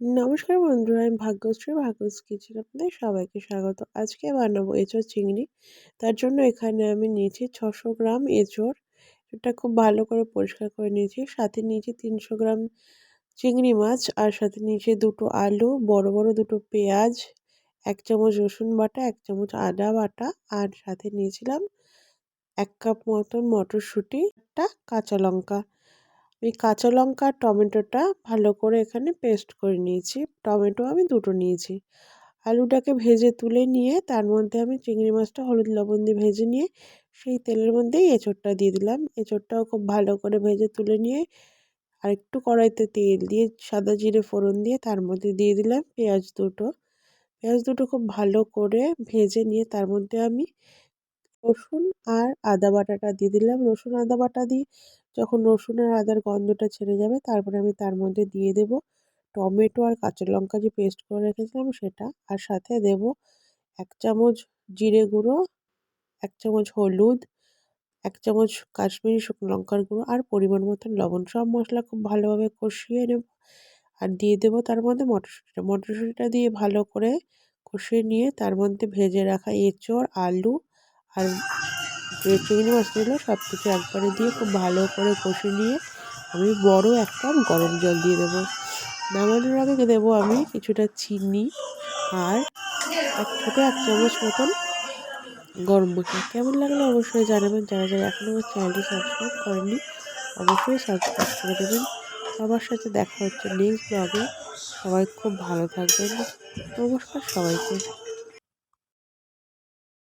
নমস্কার বন্ধুরা, আমি ভাগ্যশ্রী ভাগ্যস কিচেন আপনাদের সবাইকে স্বাগত। আজকে বানাবো এঁচোড় চিংড়ি। তার জন্য এখানে আমি নিয়েছি ছশো গ্রাম এঁচোড়। এটা খুব ভালো করে পরিষ্কার করে নিয়েছি। সাথে নিয়েছি তিনশো গ্রাম চিংড়ি মাছ আর সাথে নিয়েছি দুটো আলু, বড় বড় দুটো পেঁয়াজ, এক চামচ রসুন বাটা, এক চামচ আদা বাটা আর সাথে নিয়েছিলাম এক কাপ মতন মটরশুঁটি, একটা কাঁচা লঙ্কা। এই কাঁচা লঙ্কা টমেটোটা ভালো করে এখানে পেস্ট করে নিয়েছি। টমেটো আমি দুটো নিয়েছি। আলুটাকে ভেজে তুলে নিয়ে তার মধ্যে আমি চিংড়ি মাছটা, হলুদ লবণ দিয়ে ভেজে নিয়ে সেই তেলের মধ্যেই এঁচোড়টা দিয়ে দিলাম। এঁচোড়টাও খুব ভালো করে ভেজে তুলে নিয়ে আর একটু কড়াইতে তেল দিয়ে, সাদা জিরে ফোড়ন দিয়ে তার মধ্যে দিয়ে দিলাম পেঁয়াজ দুটো। পেঁয়াজ দুটো খুব ভালো করে ভেজে নিয়ে তার মধ্যে আমি রসুন আর আদা বাটাটা দিয়ে দিলাম। রসুন, আদা বাটা দিয়ে যখন রসুন আর আদার গন্ধটা ছেড়ে যাবে, তারপরে আমি তার মধ্যে দিয়ে দেব টমেটো আর কাঁচা লঙ্কা যে পেস্ট করে রেখেছিলাম সেটা। আর সাথে দেব এক চামচ জিরে গুঁড়ো, এক চামচ হলুদ, এক চামচ কাশ্মীরি শুকনো লঙ্কার গুঁড়ো আর পরিমাণ মতন লবণ। সব মশলা খুব ভালোভাবে কষিয়ে নেব আর দিয়ে দেবো তার মধ্যে মটরশুঁটিটা। মটরশুঁটিটা দিয়ে ভালো করে কষিয়ে নিয়ে তার মধ্যে ভেজে রাখা এঁচড়, আলু আর যে চিংড়ি মাছগুলো সব কিছু একবারে দিয়ে খুব ভালো করে কষে নিয়ে আমি বড় একটা গরম জল দিয়ে দেবো। নামানোর আগে দেবো আমি কিছুটা চিনি আর এক ছোটো এক চামচ মতন গরম মশলা। কেমন লাগল অবশ্যই জানাবেন। যারা যারা এখনও আমার চ্যানেলটি সাবস্ক্রাইব করেননি, অবশ্যই সাবস্ক্রাইব করে দেবেন। সবার সাথে দেখা হচ্ছে নেক্সট ব্লগে। সবাই খুব ভালো থাকবেন। নমস্কার সবাইকে।